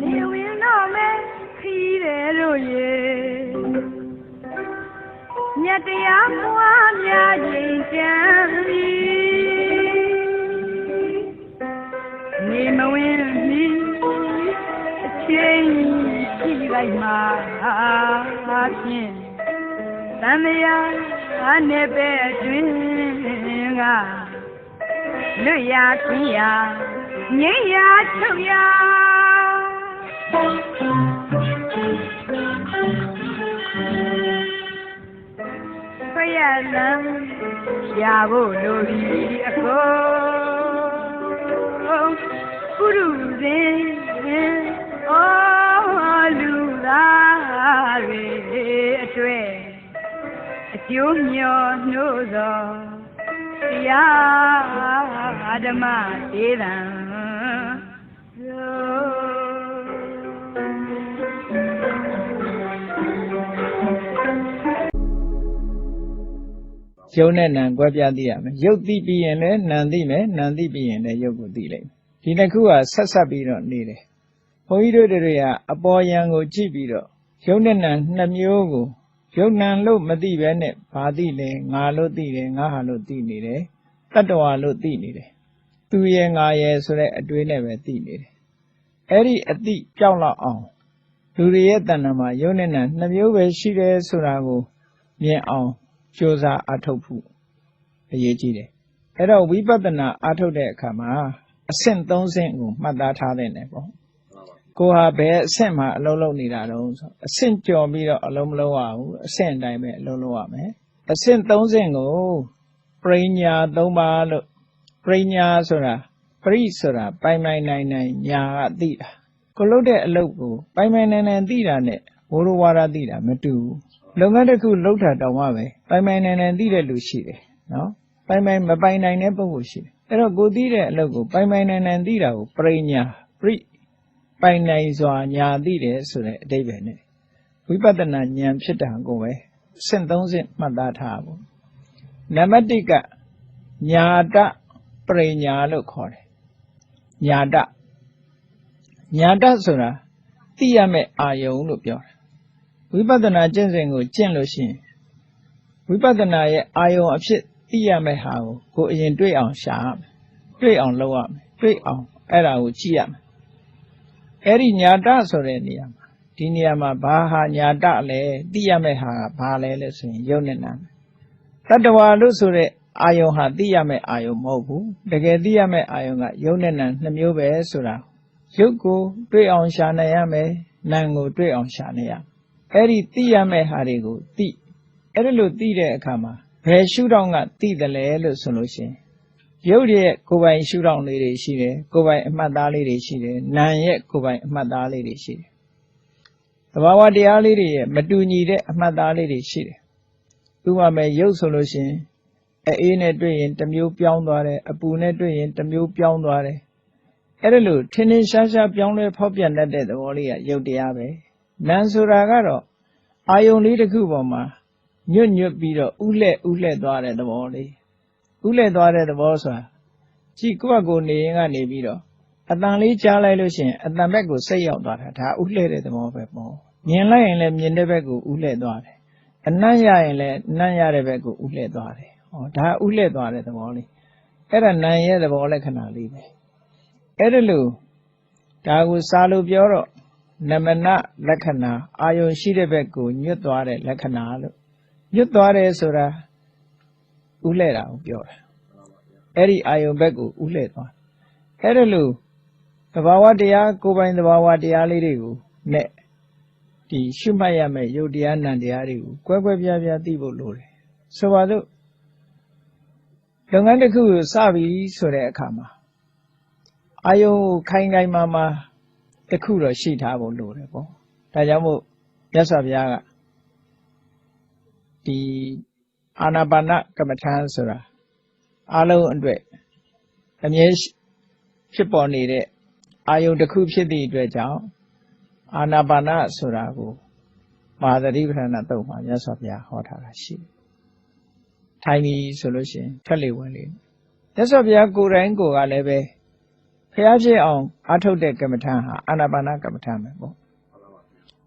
နေဝင်တော့မဲခီးတယ်တို့ရေမြတ်တရားပွားများခြင်းကြံပြီနေမဝင်မီအချိန်ရှိလိုက်မှာဖြင့်သံဃာအနေပဲအတွင်းကလွတ်ရခင်းရငိမ့်ရချုပ်ရ ဖရလံရဖို့လိုပြီအကုန်ကုရုဇင်အော်လူသားတွေအတွေ့အကျိုးမျောနှိုးသောတရားဓမ္မဒေသံသို့ ယုံနဲ့နံကွဲပြားသိရမယ်ယုတ်သိပြီးရင်လည်းနံသိမယ်နံသိပြီးရင်လည်းယုတ်ကိုသိလိမ့်မယ်ဒီနှစ်ခုကဆက်ဆက်ပြီးတော့နေတယ်ဘုန်းကြီးတို့တွေကအပေါ်ယံကိုကြည့်ပြီးတော့ယုံနဲ့နံနှစ်မျိုးကိုယုံနံလို့မသိပဲနဲ့ဘာသိလဲငါလို့သိတယ်ငါဟာလို့သိနေတယ်တတ္တဝါလို့သိနေတယ်သူရဲ့ငါရဲ့ဆိုတဲ့အတွေးနဲ့ပဲသိနေတယ်အဲ့ဒီအတိကြောက်လောက်အောင်လူတွေရဲ့တဏ္ဍာမှာယုံနဲ့နံနှစ်မျိုးပဲရှိတယ်ဆိုတာကိုမြင်အောင် ကြိုးစားအားထုတ်ဖို့အရေးကြီးတယ်။အဲ့တော့ဝိပဿနာအားထုတ်တဲ့အခါမှာအဆင့်၃ဆင့်ကိုမှတ်သားထားတဲ့နယ်ပေါ့။ကိုဟာဘယ်အဆင့်မှာအလုံးလုံးနေတာတုံးဆိုအဆင့်ကျော်ပြီးတော့အလုံးမလုံးရဘူးအဆင့်အတိုင်းပဲအလုံးလုံးရမယ်။အဆင့်၃ဆင့်ကိုပရိညာ၃ပါးလို့ပရိညာဆိုတာပရိဆိုတာပိုင်ပိုင်နိုင်နိုင်ညာကသိတာကိုလုပ်တဲ့အလုပ်ကိုပိုင်ပိုင်နိုင်နိုင်သိတာနဲ့ဝိရဝါဒသိတာမတူဘူး လုပ်ငန်းတစ်ခုလုပ်တာတောင်မှပဲပိုင်ပိုင်နိုင်နိုင်သိတဲ့လူရှိတယ်နော်ပိုင်ပိုင်မပိုင်နိုင်တဲ့ပုဂ္ဂိုလ်ရှိတယ်အဲ့တော့ကိုသိတဲ့အလုပ်ကိုပိုင်ပိုင်နိုင်နိုင်သိတာကိုပရိညာပရိပိုင်နိုင်စွာညာသိတယ်ဆိုတဲ့အတိပ္ပယ်နဲ့ဝိပဿနာဉာဏ်ဖြစ်တာကိုပဲစင့်သုံးစင့်မှတ်သားထားဖို့နံပါတ်1ကညာတပရိညာလို့ခေါ်တယ်ညာတညာတဆိုတာသိရမယ့်အာယုံလို့ပြောတာ ဝိပဿနာကျင့်စဉ်ကိုကျင့်လို့ရှိရင်ဝိပဿနာရဲ့အာယုံအဖြစ်သိရမယ့်ဟာကိုကိုယ်အရင်တွေ့အောင်ရှာရမယ်တွေ့အောင်လုပ်ရမယ်တွေ့အောင်အဲ့ဒါကိုကြည့်ရမယ်အဲ့ဒီညာတဆိုတဲ့နေရာမှာဒီနေရာမှာဘာဟာညာတလဲသိရမယ့်ဟာကဘာလဲလဲဆိုရင်ယုံနဲ့နာမယ်တတ္တဝါလို့ဆိုတဲ့အာယုံဟာသိရမယ့်အာယုံမဟုတ်ဘူးတကယ်သိရမယ့်အာယုံကယုံနဲ့နာနှစ်မျိုးပဲဆိုတာယုတ်ကိုတွေ့အောင်ရှာနိုင်ရမယ်နာမ်ကိုတွေ့အောင်ရှာနိုင်ရမယ် အဲ့ဒီသိရမယ့်ဟာတွေကိုသိအဲ့ဒါလို့သိတဲ့အခါမှာဘယ်ရှုထောင့်ကသိတယ်လဲလို့ဆိုလို့ရှိရင်ရုပ်ရဲ့ကိုယ်ပိုင်ရှုထောင့်လေးတွေရှိတယ်ကိုယ်ပိုင်အမှတ်သားလေးတွေရှိတယ်နာမ်ရဲ့ကိုယ်ပိုင်အမှတ်သားလေးတွေရှိတယ်သဘာဝတရားလေးတွေရဲ့မတူညီတဲ့အမှတ်သားလေးတွေရှိတယ်ဥပမာရုပ်ဆိုလို့ရှိရင်အေးနဲ့တွေ့ရင်တစ်မျိုးပြောင်းသွားတယ်အပူနဲ့တွေ့ရင်တစ်မျိုးပြောင်းသွားတယ်အဲ့ဒါလို့ထင်းထင်းရှားရှားပြောင်းလဲဖောက်ပြန်တတ်တဲ့သဘောလေးကရုပ်တရားပဲ နာမ်ဆိုတာကတော့အာယုံလေးတစ်ခုပေါ်မှာညွတ်ညွတ်ပြီးတော့ဥလှဲ့ဥလှဲ့သွားတဲ့သဘောလေးဥလှဲ့သွားတဲ့သဘောဆိုတာကြည့်ကိုယ့်အကိုနေရင်ကနေပြီးတော့အတန်လေးကြားလိုက်လို့ရှိရင်အတန်ဘက်ကိုစိတ်ရောက်သွားတာဒါဥလှဲ့တဲ့သဘောပဲပေါ့မြင်လိုက်ရင်လည်းမြင်တဲ့ဘက်ကိုဥလှဲ့သွားတယ်အနံ့ရရင်လည်းအနံ့ရတဲ့ဘက်ကိုဥလှဲ့သွားတယ်ဟောဒါဥလှဲ့သွားတဲ့သဘောလေးအဲ့ဒါနာမ်ရဲ့သဘောလက္ခဏာလေးပဲအဲ့ဒါလို့ဒါကိုစာလို့ပြောတော့ နမနလက္ခဏာအာယုံရှိတဲ့ဘက်ကိုညွတ်သွားတဲ့လက္ခဏာလို့ညွတ်သွားတယ်ဆိုတာဥလဲ့တာကိုပြောတာအဲ့ဒီအာယုံဘက်ကိုဥလဲ့သွားအဲ့ဒါလို့သဘာဝတရားကိုယ်ပိုင်သဘာဝတရားလေးတွေကိုနဲ့ဒီရှုမှတ်ရမယ့်ယုတ်တရားနံတရားတွေကိုကွဲကွဲပြားပြားသိဖို့လိုတယ်ဆိုပါစို့လုပ်ငန်းတစ်ခုကိုစပြီဆိုတဲ့အခါမှာအာယုံကိုခိုင်ခိုင်မာမာ တစ်ခုတော့ရှိထားဖို့လိုတယ်ပေါ့ဒါကြောင့်မို့မြတ်စွာဘုရားကဒီအာနာပါနကမ္မထာဆိုတာအလုံးအတွက်အမြဲဖြစ်ပေါ်နေတဲ့အာယုန်တစ်ခုဖြစ်သည့်အတွက်ကြောင့်အာနာပါနဆိုတာကိုမဟာသတိပဋ္ဌာန်တုတ်မှာမြတ်စွာဘုရားဟောထားတာရှိတယ်ထိုင်ပြီဆိုလို့ရှိရင်ထွက်လေဝင်လေမြတ်စွာဘုရားကိုယ်တိုင်ကိုယ်ကလည်းပဲ ဖျားဖြစ်အောင်အထုတ်တဲ့ကမ္မထံဟာအာနာပါနကမ္မထံပဲပေါ့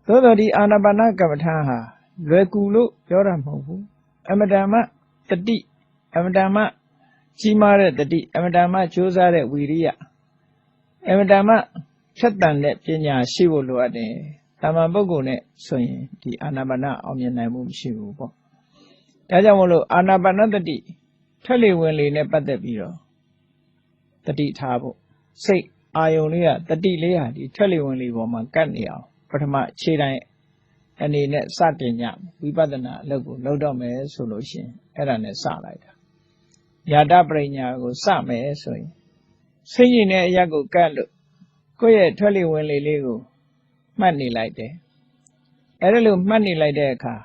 သို့တော်ဒီအာနာပါနကမ္မထံဟာလွယ်ကူလို့ပြောတာမဟုတ်ဘူးအမတန်မှတတိအမတန်မှကြီးမားတဲ့တတိအမတန်မှကြိုးစားတဲ့ဝီရိယအမတန်မှဖြတ်တန်တဲ့ပညာရှိဖို့လိုအပ်တယ်တာမန်ပုဂ္ဂိုလ်နဲ့ဆိုရင်ဒီအာနာပါနအောင်မြင်နိုင်မှုမရှိဘူးပေါ့ဒါကြောင့်မလို့အာနာပါနတတိထက်လေဝင်လေနဲ့ပတ်သက်ပြီးတော့တတိထားဖို့ စိတ်အာယုံလေးကတတိလေးဟာဒီထက်လေဝင်လေပေါ်မှာကတ်နေအောင်ပထမခြေတိုင်းအနေနဲ့စတင်ကြဝိပဿနာအလုပ်ကိုလုပ်တော့မယ်ဆိုလို့ရှိရင်အဲ့ဒါနဲ့စလိုက်တာယာတပရိညာကိုစမယ်ဆိုရင်စိတ်ရည်နဲ့အရက်ကိုကတ်လို့ကိုယ့်ရဲ့ထွက်လေဝင်လေလေးကိုမှတ်နေလိုက်တယ်အဲ့ဒါလို့မှတ်နေလိုက်တဲ့အခါ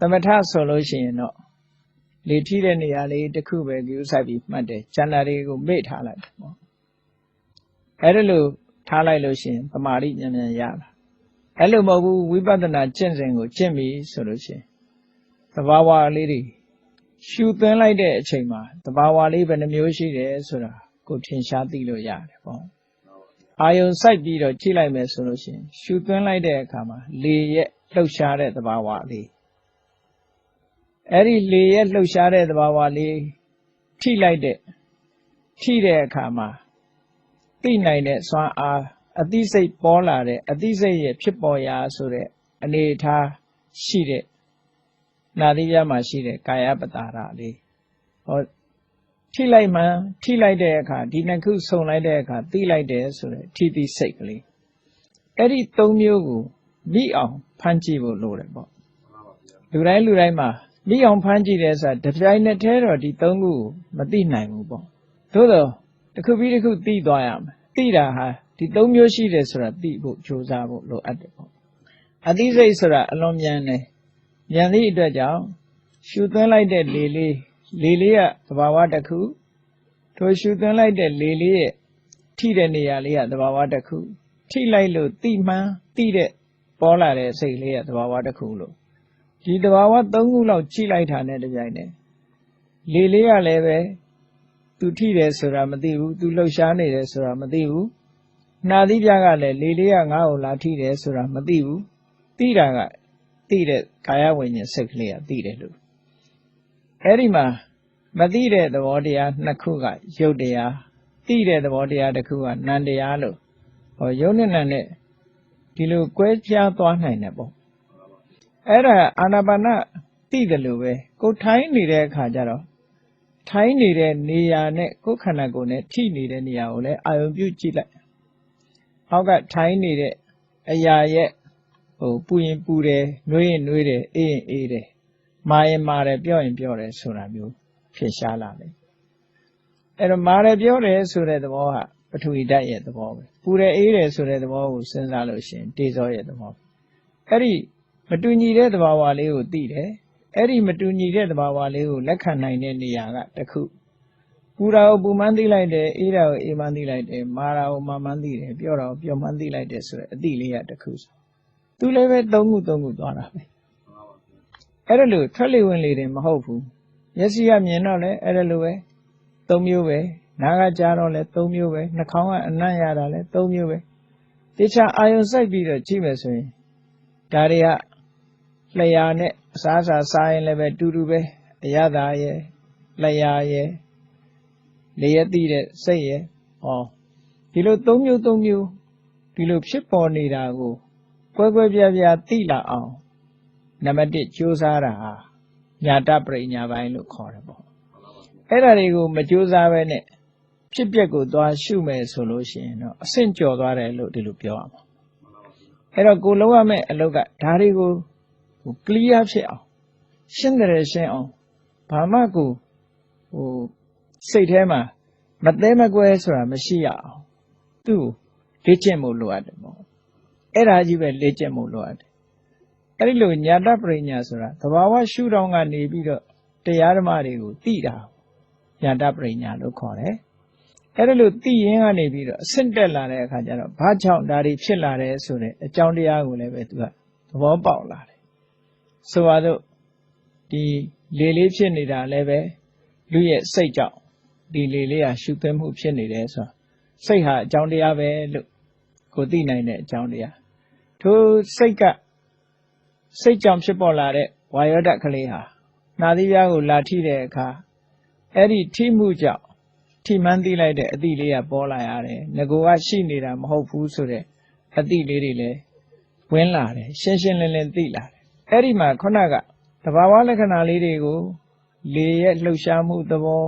သမထဆိုလို့ရှိရင်တော့လေထီးတဲ့နေရာလေးတစ်ခုပဲကြိုးဆိုင်ပြီးမှတ်တယ်ကျန်တာတွေကိုမေ့ထားလိုက်တယ်ပေါ့ အဲ့ဒါလို့ထားလိုက်လို့ရှိရင်တမာရိဉာဏ်ဉာဏ်ရလာအဲ့လိုမဟုတ်ဘူးဝိပဿနာကျင့်စဉ်ကိုကျင့်ပြီဆိုလို့ရှိရင်သဘာဝလေးတွေရှုသွင်းလိုက်တဲ့အချိန်မှာသဘာဝလေးဘယ်နှမျိုးရှိတယ်ဆိုတာကိုထင်ရှားသိလို့ရတယ်ပေါ့အာယုံစိုက်ပြီးတော့ကြည့်လိုက်မယ်ဆိုလို့ရှိရင်ရှုသွင်းလိုက်တဲ့အခါမှာလေရဲ့လှုပ်ရှားတဲ့သဘာဝလေးအဲ့ဒီလေရဲ့လှုပ်ရှားတဲ့သဘာဝလေးထိလိုက်တဲ့ထိတဲ့အခါမှာ သိနိုင်တဲ့စွမ်းအားအသိစိတ်ပေါ်လာတဲ့အသိစိတ်ရဲ့ဖြစ်ပေါ်ရာဆိုတဲ့အနေအထားရှိတဲ့နာသီးပြားမှာရှိတဲ့ကာယပတာရလေးဟောထိလိုက်မှထိလိုက်တဲ့အခါဒီနှစ်ခုဆုံလိုက်တဲ့အခါသိလိုက်တယ်ဆိုတဲ့ထိတိစိတ်ကလေးအဲ့ဒီသုံးမျိုးကိုမိအောင်ဖန်ကြည့်ဖို့လိုတယ်ပေါ့လူတိုင်းလူတိုင်းမှာမိအောင်ဖန်ကြည့်တယ်ဆိုတာတစ်ပြိုင်နက်တည်းတော့ဒီသုံးခုကိုမသိနိုင်ဘူးပေါ့သို့တော့တစ်ခုပြီးတစ်ခုသိသွားရမယ် သိတာဟာဒီသုံးမျိုးရှိတယ်ဆိုတာသိဖို့ကြိုးစားဖို့လိုအပ်တယ်ပေါ့အသိစိတ်ဆိုတာအလွန်မြန်တယ်မြန်သည့်အတွက်ကြောင့်ရှူသွင်းလိုက်တဲ့လေလေးလေလေးကသဘာဝတစ်ခုထိုရှူသွင်းလိုက်တဲ့လေလေးရဲ့ထိတဲ့နေရာလေးကသဘာဝတစ်ခုထိလိုက်လို့တိမှန်တိတဲ့ပေါ်လာတဲ့စိတ်လေးကသဘာဝတစ်ခုလို့ဒီသဘာဝ၃ခုလောက်ကြည့်လိုက်တာနဲ့တပြိုင်တည်းလေလေးကလည်းပဲ သူထိတယ်ဆိုတာမသိဘူးသူလှုပ်ရှားနေတယ်ဆိုတာမသိဘူးနာသီးပြားကလည်းလေလေးကငါ့ကိုလာထိတယ်ဆိုတာမသိဘူးသိတာကသိတဲ့ကာယဝိညာဉ်စိတ်ကလေးကသိတယ်လို့အဲ့ဒီမှာမသိတဲ့သဘောတရားနှစ်ခုကရုပ်တရားသိတဲ့သဘောတရားတစ်ခုကနံတရားလို့ဟောရုပ်နဲ့နံနဲ့ဒီလိုကွဲပြားသွားနိုင်တယ်ပေါ့အဲ့ဒါအာနာပါနသိတယ်လို့ပဲကိုထိုင်းနေတဲ့အခါကျတော့ ထိုင်းနေတဲ့နေရာနဲ့ကိုယ်ခန္ဓာကိုယ်နဲ့ထိနေတဲ့နေရာကိုလည်းအာရုံပြုကြည့်လိုက်။အောက်ကထိုင်းနေတဲ့အရာရဲ့ဟိုပူရင်ပူတယ်၊နှွေးရင်နှွေးတယ်၊အေးရင်အေးတယ်၊မာရင်မာတယ်၊ပြော့ရင်ပြော့တယ်ဆိုတာမျိုးဖြစ်ရှားလာတယ်။အဲ့တော့မာတယ်ပြောတယ်ဆိုတဲ့သဘောကပထဝီဓာတ်ရဲ့သဘောပဲ။ပူတယ်အေးတယ်ဆိုတဲ့သဘောကိုစဉ်းစားလို့ရှိရင်တေဇောရဲ့သဘော။အဲ့ဒီမတူညီတဲ့သဘာဝလေးကိုသိတယ်။ အဲ့ဒီမတူညီတဲ့သဘာဝလေးကိုလက်ခံနိုင်တဲ့နေရာကတစ်ခုပူတာကိုပူမှန်းသိလိုက်တယ်အေးတာကိုအေးမှန်းသိလိုက်တယ်မာတာကိုမာမှန်းသိတယ်ပြောတာကိုပြောမှန်းသိလိုက်တယ်ဆိုတဲ့အတိလေးရတစ်ခုဆိုသူလည်းပဲသုံးခုသုံးခုသွားတာပဲအဲ့ဒါလို့ထွက်လေဝင်လေတယ်မဟုတ်ဘူးမျက်စိကမြင်တော့လဲအဲ့ဒါလိုပဲသုံးမျိုးပဲနားကကြားတော့လဲသုံးမျိုးပဲနှာခေါင်းကအနံ့ရတာလဲသုံးမျိုးပဲတခြားအာယုံစိုက်ပြီးတော့ကြည့်မယ်ဆိုရင်ဒါတွေက လျှာနဲ့အစားအစာစားရင်လည်းပဲတူတူပဲအရသာရဲ့လျှာရဲ့လေရသိတဲ့စိတ်ရဲ့ဟောဒီလိုသုံးမျိုးသုံးမျိုးဒီလိုဖြစ်ပေါ်နေတာကိုကွဲကွဲပြားပြားသိလာအောင်နံပါတ်1ကြိုးစားတာဟာညာတပရိညာပိုင်းလို့ခေါ်တယ်ပေါ့အဲ့ဒါတွေကိုမကြိုးစားပဲနဲ့ဖြစ်ပျက်ကိုသွားရှုမယ်ဆိုလို့ရှိရင်တော့အဆင့်ကျော်သွားတယ်လို့ဒီလိုပြောရမှာအဲ့တော့ကိုလုံးရမယ့်အလုပ်ကဒါတွေကိုဟို clear ဖြစ်အောင်ရှင်းတယ်ရှင်းအောင်ဘာမှကိုဟိုစိတ်ထဲမှာမသေးမကွဲဆိုတာမရှိရအောင်သူ့လေ့ကျင့်မှုလိုအပ်တယ်ပေါ့အဲ့ဒါကြီးပဲလေ့ကျင့်မှုလိုအပ်တယ်အဲ့ဒီလိုညာတပရိညာဆိုတာသဘာဝရှုထောင့်ကနေပြီးတော့တရားဓမ္မတွေကိုသိတာညာတပရိညာလို့ခေါ်တယ်အဲ့ဒါလို့သိရင်ကနေပြီးတော့အဆင့်တက်လာတဲ့အခါကျတော့ဘာကြောင့်ဒါတွေဖြစ်လာတယ်ဆိုတဲ့အကြောင်းတရားကိုလည်းပဲသူကသဘောပေါက်လာတယ် ဆိုပါတော့ဒီလေလေးဖြစ်နေတာလည်းပဲလူရဲ့စိတ်ကြောင့်ဒီလေလေးဟာရှုသွင်းမှုဖြစ်နေတယ်ဆိုတော့စိတ်ဟာအကြောင်းတရားပဲလို့ကိုသိနိုင်တဲ့အကြောင်းတရားထိုစိတ်ကစိတ်ကြောင့်ဖြစ်ပေါ်လာတဲ့ဝါယောဓာတ်ကလေးဟာနာသီးပြားကိုလာထိတဲ့အခါအဲ့ဒီထိမှုကြောင့်ထိမှန်းသိလိုက်တဲ့အသည့်လေးကပေါ်လာရတယ်ငကိုကရှိနေတာမဟုတ်ဘူးဆိုတဲ့အသည့်လေးတွေလည်းဝင်လာတယ်ရှင်းရှင်းလင်းလင်းသိလာတယ် အဲ့ဒီမှာခုနကတဘာဝလက္ခဏာလေးတွေကိုလေရဲ့လှုပ်ရှားမှုသဘော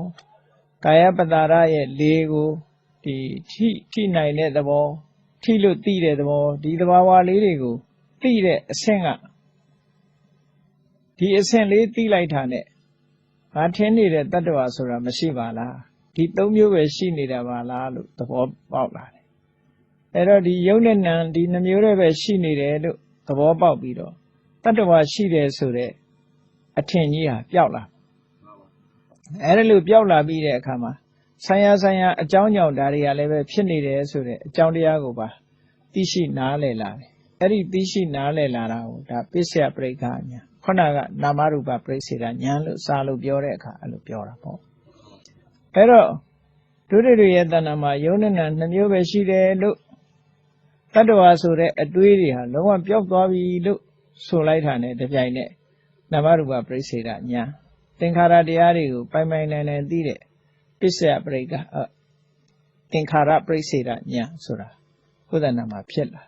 ကာယပတ္တာရရဲ့လေကိုဒီထိထိနိုင်တဲ့သဘောထိလို့သိတဲ့သဘောဒီသဘာဝလေးတွေကိုသိတဲ့အဆင့်ကဒီအဆင့်လေးသိလိုက်တာနဲ့ငါထင်းနေတဲ့တတ္တဝါဆိုတာမရှိပါလားဒီသုံးမျိုးပဲရှိနေတာပါလားလို့သဘောပေါက်လာတယ်အဲ့တော့ဒီယုံနဲ့နံဒီနှမျိုးတွေပဲရှိနေတယ်လို့သဘောပေါက်ပြီးတော့ တတ္တဝါရှိတယ်ဆိုတဲ့အထင်ကြီးဟာပျောက်လာအဲ့ဒါလို့ပျောက်လာပြီးတဲ့အခါမှာဆိုင်ရာဆိုင်ရာအကြောင်းကြောင့်ဒါတွေကလည်းပဲဖြစ်နေတယ်ဆိုတဲ့အကြောင်းတရားကိုပါသိရှိနားလည်လာတယ်အဲ့ဒီသိရှိနားလည်လာတာကိုဒါပစ္စယပရိက္ခညာခုနကနာမရူပပရိစ္ဆေဒညာလို့စာလို့ပြောတဲ့အခါအဲ့လိုပြောတာပေါ့အဲ့တော့ဒုတိယရဲ့တဏ္ဍာမှာယုံနဲ့နာနှမျိုးပဲရှိတယ်လို့တတ္တဝါဆိုတဲ့အတွေးတွေဟာလုံးဝပျောက်သွားပြီလို့ ဆိုလိုက်တာနဲ့တပြိုင်နက်နာမရူပပရိစ္ဆေဒညာသင်္ခါရတရားတွေကိုပိုင်ပိုင်နိုင်နိုင်သိတဲ့ပစ္စယပရိက္ခအသင်္ခါရပရိစ္ဆေဒညာဆိုတာဘုဒ္ဓနာမှာဖြစ်လာ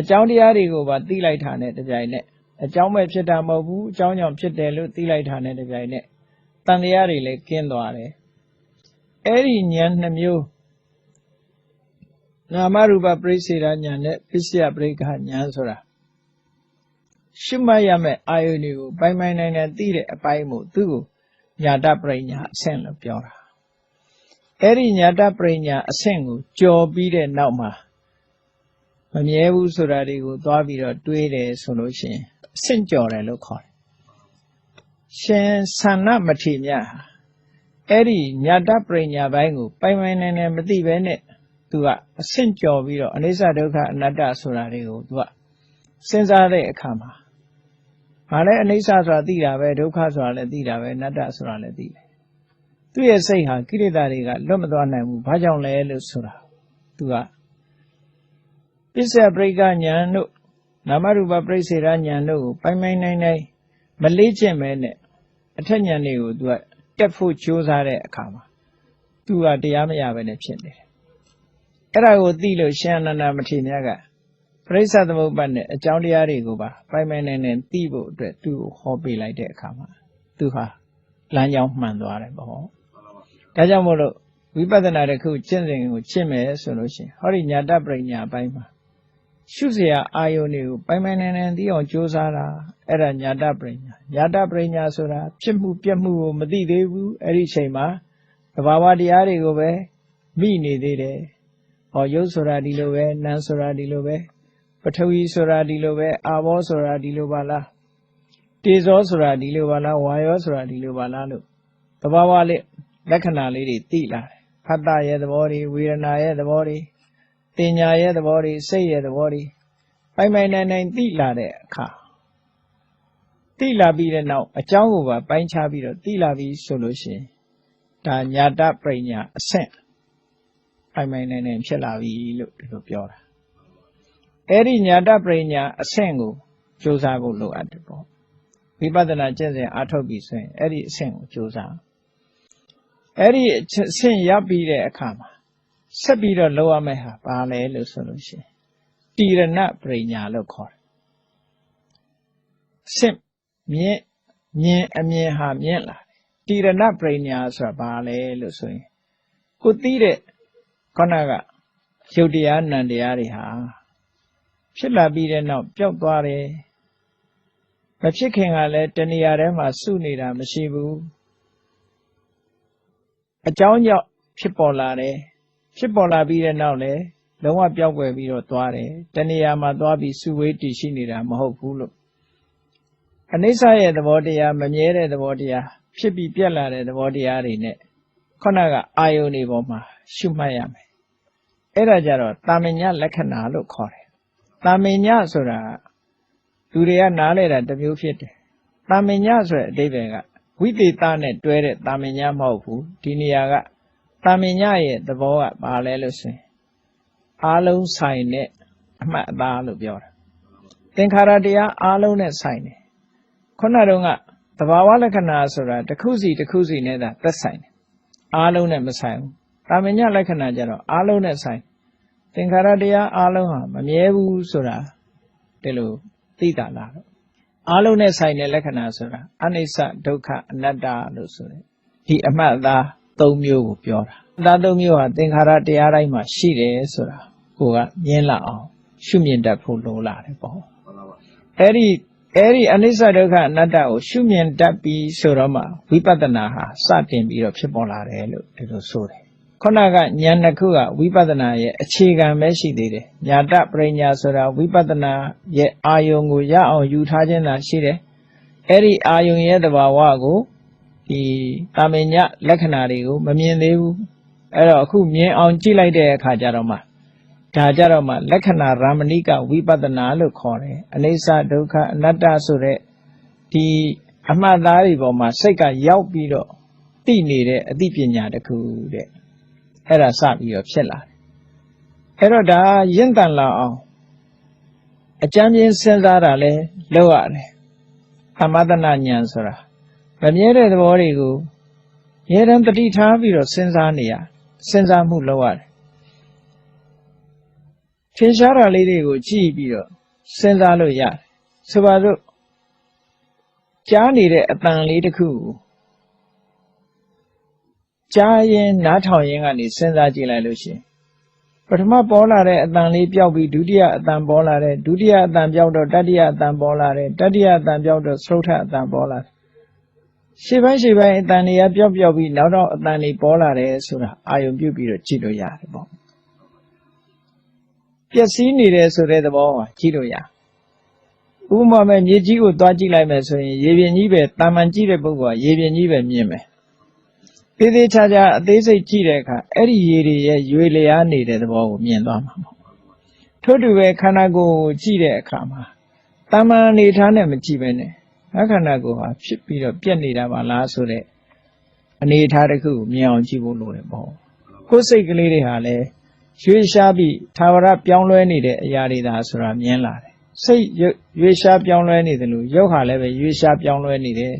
အကြောင်းတရားတွေကိုပါသိလိုက်တာနဲ့တပြိုင်နက်အကြောင်းပဲဖြစ်တာမဟုတ်ဘူးအကြောင်းကြောင့်ဖြစ်တယ်လို့သိလိုက်တာနဲ့တပြိုင်နက်တန်တရားတွေလည်းကင်းသွားတယ်အဲ့ဒီဉာဏ်နှမျိုးနာမရူပပရိစ္ဆေဒဉာဏ်နဲ့ပစ္စယပရိက္ခဉာဏ်ဆိုတာ ရှုမှတ်ရမယ့်အာယုန်တွေကိုပိုင်ပိုင်နိုင်နိုင်သိတဲ့အပိုင်းမို့သူ့ကိုညာတပရိညာအဆင့်လို့ပြောတာအဲ့ဒီညာတပရိညာအဆင့်ကိုကြော်ပြီးတဲ့နောက်မှာမမြဲဘူးဆိုတာတွေကိုသွားပြီးတော့တွေးတယ်ဆိုလို့ရှိရင်အဆင့်ကြော်တယ်လို့ခေါ်တယ်ရှင်ဆန္နမထေမြတ်ဟာအဲ့ဒီညာတပရိညာဘိုင်းကိုပိုင်ပိုင်နိုင်နိုင်မသိဘဲနဲ့သူကအဆင့်ကြော်ပြီးတော့အနိစ္စဒုက္ခအနတ္တဆိုတာတွေကိုသူကစဉ်းစားတဲ့အခါမှာ ငါလည်းအနိစ္စဆိုတာသိတာပဲဒုက္ခဆိုတာလည်းသိတာပဲအနတ္တဆိုတာလည်းသိတယ်သူ့ရဲ့စိတ်ဟာကိလေသာတွေကလွတ်မသွားနိုင်ဘူးဘာကြောင့်လဲလို့ဆိုတာသူကပစ္စယပရိက္ခဉာဏ်တို့နာမရူပပရိစ္ဆေရဉာဏ်တို့ကိုပိုင်ပိုင်နိုင်နိုင်မလေးကျင့်မဲနဲ့အထက်ဉာဏ်တွေကိုသူကတက်ဖို့ကြိုးစားတဲ့အခါမှာသူကတရားမရဘဲနဲ့ဖြစ်နေတယ်အဲ့ဒါကိုသိလို့ရှင်အနန္ဒမထေရမြတ်က ပရိစ္ဆသမုပ္ပါဒ်နဲ့အကြောင်းတရားတွေကိုပါပိုင်ပိုင်နိုင်နိုင်သိဖို့အတွက်သူ့ကိုဟောပေးလိုက်တဲ့အခါမှာသူဟာလမ်းကြောင်းမှန်သွားတယ်ပေါ့ဒါကြောင့်မို့လို့ဝိပဿနာတစ်ခုကျင့်စဉ်ကိုကျင့်မယ်ဆိုလို့ရှိရင်ဟောဒီညာတပရိညာပိုင်းမှာရှုစရာအာယုန်တွေကိုပိုင်ပိုင်နိုင်နိုင်သိအောင်ကြိုးစားတာအဲ့ဒါညာတပရိညာညာတပရိညာဆိုတာဖြစ်မှုပြက်မှုကိုမသိသေးဘူးအဲ့ဒီအချိန်မှာတဘာဝတရားတွေကိုပဲမိနေသေးတယ်ဟောရုပ်ဆိုတာဒီလိုပဲနာမ်ဆိုတာဒီလိုပဲ ထဝီဆိုတာဒီလိုပဲအာဘောဆိုတာဒီလိုပါလားတေဇောဆိုတာဒီလိုပါလားဝါယောဆိုတာဒီလိုပါလားလို့သဘာဝလေးလက္ခဏာလေးတွေသိလာတယ်ဖတ်တာရဲ့သဘောတွေဝေဒနာရဲ့သဘောတွေတင်ညာရဲ့သဘောတွေစိတ်ရဲ့သဘောတွေပိုင်ပိုင်နိုင်နိုင်သိလာတဲ့အခါသိလာပြီးတဲ့နောက်အကြောင်းကိုပါပိုင်းခြားပြီးတော့သိလာပြီးဆိုလို့ရှိရင်ဒါညာတပရိညာအဆင့်ပိုင်ပိုင်နိုင်နိုင်ဖြစ်လာပြီလို့ဒီလိုပြောတာ အဲ့ဒီညာတပရိညာအဆင့်ကိုကြိုးစားဖို့လိုအပ်တယ်ပေါ့ဝိပဿနာကျင့်စဉ်အားထုတ်ပြီးဆိုရင်အဲ့ဒီအဆင့်ကိုကြိုးစားအဲ့ဒီအဆင့်ရပ်ပြီးတဲ့အခါမှာဆက်ပြီးတော့လောက်ရမယ့်ဟာဘာလဲလို့ဆိုလို့ရှိရင်တိရဏပရိညာလို့ခေါ်တယ်အဆင့်မြင့်မြင်အမြင်ဟာမြင့်လာတယ်တိရဏပရိညာဆိုတာဘာလဲလို့ဆိုရင်ကိုသိတဲ့ခဏကရုပ်တရားနံတရားတွေဟာ ဖြစ်လာပြီးတဲ့နောက်ပျောက်သွားတယ်မဖြစ်ခင်ကလည်းတဏှာထဲမှာစုနေတာမရှိဘူးအကြောင်းကြောင့်ဖြစ်ပေါ်လာတယ်ဖြစ်ပေါ်လာပြီးတဲ့နောက်လည်းလုံးဝပျောက်ကွယ်ပြီးတော့သွားတယ်တဏှာမှာသွားပြီးစုဝေးတည်ရှိနေတာမဟုတ်ဘူးလို့အနိစ္စရဲ့သဘောတရားမမြဲတဲ့သဘောတရားဖြစ်ပြီးပြက်လာတဲ့သဘောတရားတွေနဲ့ခုနကအာယုန်တွေပေါ်မှာရှုမှတ်ရမယ်အဲ့ဒါကြတော့တာမညလက္ခဏာလို့ခေါ်တယ် တာမညဆိုတာလူတွေကနားလဲတာတစ်မျိုးဖြစ်တယ်တာမညဆိုတဲ့အဓိပ္ပာယ်ကဝိသေသနဲ့တွဲတဲ့တာမညမဟုတ်ဘူးဒီနေရာကတတာမင်ညရဲ့သဘောကဘာလဲလို့ဆိုရင်အားလုံးဆိုင်တဲ့အမှတ်အသားလို့ပြောတာသင်္ခါရတရားအားလုံးနဲ့ဆိုင်တယ်ခုနတုန်းကသဘာဝလက္ခဏာဆိုတာတစ်ခုစီတစ်ခုစီနဲ့သာသက်ဆိုင်တယ်အားလုံးနဲ့မဆိုင်ဘူးတာမင်ညလက္ခဏာကျတော့အားလုံးနဲ့ဆိုင်သ င်္ခါရတရားအားလုံးဟာမမြဲဘူးဆိုတာဒီလိုသိတာလားတော့အားလုံးနဲ့ဆိုင်တဲ့လက္ခဏာဆိုတာအနိစ္စဒုက္ခအနတ္တလို့ဆိုတယ်ဒီအမှတ်အသား၃မျိုးကိုပြောတာအသား၃မျိုးဟာသင်္ခါရတရားတိုင်းမှာရှိတယ်ဆိုတာကိုကမြင်လာအောင်ရှုမြင်တတ်ဖို့လိုလာတယ်ပေါ့မှန်ပါပါအဲ့ဒီအဲ့ဒီအနိစ္စဒုက္ခအနတ္တကိုရှုမြင်တတ်ပြီးဆိုတော့မှဝိပဿနာဟာစတင်ပြီးတော့ဖြစ်ပေါ်လာတယ်လို့ဒီလိုဆိုတယ် ခုနကဉာဏ်နှစ်ခုကဝိပဿနာရဲ့အခြေခံပဲရှိသေးတယ်ညာတပရိညာဆိုတာဝိပဿနာရဲ့အာယုံကိုရအောင်ယူထားခြင်းသာရှိတယ်အဲ့ဒီအာယုံရဲ့သဘာဝကိုဒီတာမင်ညလက္ခဏာတွေကိုမမြင်သေးဘူးအဲ့တော့အခုမြင်အောင်ကြည့်လိုက်တဲ့အခါကျတော့မှဒါကြတော့မှလက္ခဏာရမဏိကဝိပဿနာလို့ခေါ်တယ်အနိစ္စဒုက္ခအနတ္တဆိုတဲ့ဒီအမှတ်သားတွေပေါ်မှာစိတ်ကရောက်ပြီးတော့သိနေတဲ့အသိပညာတစ်ခုတဲ့ အဲ့ဒါစပြီးတော့ဖြစ်လာတယ်အဲ့တော့ဒါရင့်တန်လာအောင်အကြမ်းပြင်းစဉ်းစားတာလဲလောက်ရတယ်သမသနာဉာဏ်ဆိုတာမမြဲတဲ့သဘောတွေကိုအမြဲတမ်းတတိထားပြီးတော့စဉ်းစားနေရစဉ်းစားမှုလောက်ရတယ်ထင်ရှားတာလေးတွေကိုကြည့်ပြီးတော့စဉ်းစားလို့ရတယ်ဆိုပါစို့ကြားနေတဲ့အတန်လေးတစ်ခုကို ကြားရင်နားထောင်ရင်ကနေစဉ်းစားကြည့်လိုက်လို့ရှိရင်ပထမပေါ်လာတဲ့အတန်လေးပြောက်ပြီးဒုတိယအတန်ပေါ်လာတယ်ဒုတိယအတန်ပြောက်တော့တတိယအတန်ပေါ်လာတယ်တတိယအတန်ပြောက်တော့သုထအတန်ပေါ်လာတယ်ရှေ့ပိုင်းရှေ့ပိုင်းအတန်တွေကပြောက်ပြောက်ပြီးနောက်တော့အတန်တွေပေါ်လာတယ်ဆိုတာအာယုံပြုတ်ပြီးတော့ကြည့်လို့ရတယ်ပေါ့ပျက်စီးနေတယ်ဆိုတဲ့သဘောမှာကြည့်လို့ရဥပမာမဲ့မြေကြီးကိုသွားကြည့်လိုက်မယ်ဆိုရင်ရေပြင်ကြီးပဲတာမန်ကြည့်တဲ့ပုဂ္ဂိုလ်ကရေပြင်ကြီးပဲမြင်မယ် သေးသေးချာချာအသေးစိတ်ကြည့်တဲ့အခါအဲ့ဒီရေတွေရဲ့ရွေလျားနေတဲ့သဘောကိုမြင်သွားမှာပေါ့ထို့တူပဲခန္ဓာကိုယ်ကိုကြည့်တဲ့အခါမှာတာမန်အနေထားနဲ့မကြည့်ပဲနဲ့ငါခန္ဓာကိုယ်ဟာဖြစ်ပြီးတော့ပြက်နေတာပါလားဆိုတဲ့အနေထားတစ်ခုကိုမြင်အောင်ကြည့်ဖို့လိုတယ်ပေါ့ကိုယ်စိတ်ကလေးတွေဟာလည်းရွေးရှားပြီးသာဝရပြောင်းလဲနေတဲ့အရာတွေဒါဆိုတာမြင်လာတယ်စိတ်ရွရွေးရှားပြောင်းလဲနေတယ်လို့ရုပ်ဟာလည်းပဲရွေးရှားပြောင်းလဲနေတယ်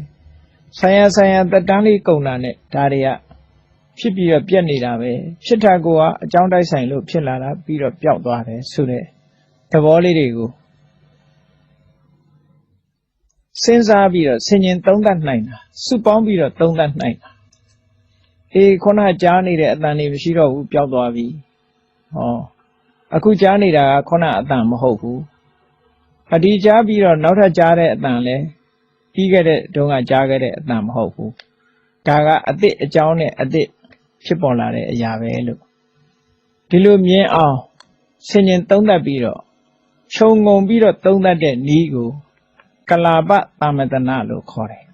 ဆိုင်ရဆိုင်ရတက်တန်းလေးကုန်တာနဲ့ဒါတွေကဖြစ်ပြီးတော့ပြက်နေတာပဲဖြစ်တာကိုကအကြောင်းတိုက်ဆိုင်လို့ဖြစ်လာတာပြီးတော့ပျောက်သွားတယ်ဆိုတဲ့သဘောလေးတွေကိုစဉ်းစားပြီးတော့ဆင်ញင်သုံးသပ်နိုင်တာစုပေါင်းပြီးတော့သုံးသပ်နိုင်တာအေးခုနကကြားနေတဲ့အတန်တွေမရှိတော့ဘူးပျောက်သွားပြီဟောအခုကြားနေတာကခုနအတန်မဟုတ်ဘူးအဒီကြားပြီးတော့နောက်ထပ်ကြားတဲ့အတန်လဲ ပြီးခဲ့တဲ့တုန်းကကြားခဲ့တဲ့အတန်မဟုတ်ဘူးဒါကအစ်စ်အကြောင်းနဲ့အစ်စ်ဖြစ်ပေါ်လာတဲ့အရာပဲလို့ဒီလိုမြင်အောင်ဆင်ញင်သုံးသပ်ပြီးတော့ခြုံငုံပြီးတော့သုံးသပ်တဲ့ဤကိုကလာပတာမတနာလို့ခေါ်တယ်